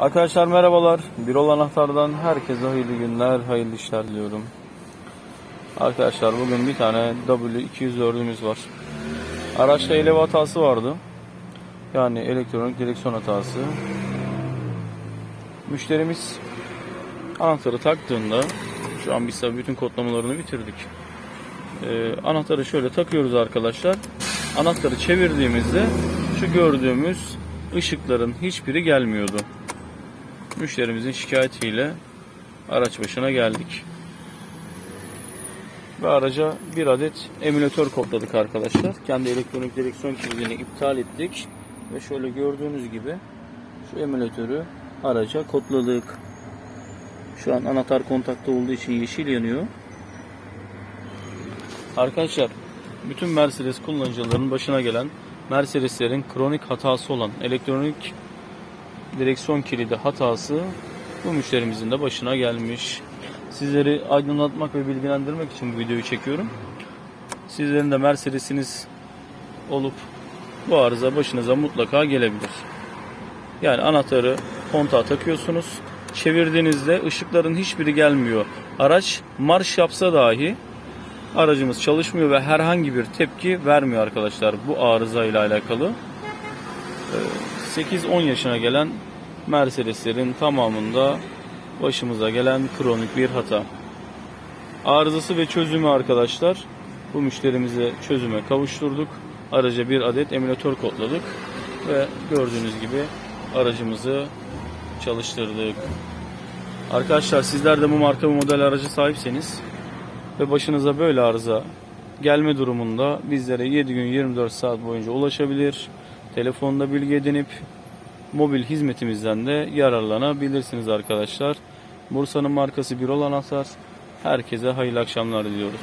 Arkadaşlar merhabalar. Birol Anahtar'dan herkese hayırlı günler, hayırlı işler diliyorum. Arkadaşlar bugün bir tane W204'ümüz var. Araçta elev hatası vardı. Yani elektronik direksiyon hatası. Müşterimiz anahtarı taktığında şu an biz tabii bütün kodlamalarını bitirdik. Ee, anahtarı şöyle takıyoruz arkadaşlar. Anahtarı çevirdiğimizde şu gördüğümüz ışıkların hiçbiri gelmiyordu. Müşterimizin şikayetiyle araç başına geldik. Ve araca bir adet emülatör kodladık arkadaşlar. Kendi elektronik direksiyon kilidini iptal ettik. Ve şöyle gördüğünüz gibi şu emülatörü araca kodladık. Şu an anahtar kontakta olduğu için yeşil yanıyor. Arkadaşlar bütün Mercedes kullanıcılarının başına gelen Mercedeslerin kronik hatası olan elektronik direksiyon kilidi hatası bu müşterimizin de başına gelmiş. Sizleri aydınlatmak ve bilgilendirmek için bu videoyu çekiyorum. Sizlerin de Mercedes'iniz olup bu arıza başınıza mutlaka gelebilir. Yani anahtarı kontağa takıyorsunuz. Çevirdiğinizde ışıkların hiçbiri gelmiyor. Araç marş yapsa dahi aracımız çalışmıyor ve herhangi bir tepki vermiyor arkadaşlar bu arıza ile alakalı. 8-10 yaşına gelen Mercedeslerin tamamında başımıza gelen kronik bir hata. Arızası ve çözümü arkadaşlar bu müşterimize çözüme kavuşturduk. Araca bir adet emülatör kodladık ve gördüğünüz gibi aracımızı çalıştırdık. Arkadaşlar sizler de bu marka bu model aracı sahipseniz ve başınıza böyle arıza gelme durumunda bizlere 7 gün 24 saat boyunca ulaşabilir. Telefonda bilgi edinip mobil hizmetimizden de yararlanabilirsiniz arkadaşlar. Bursa'nın markası Birol Anahtar. Herkese hayırlı akşamlar diliyoruz.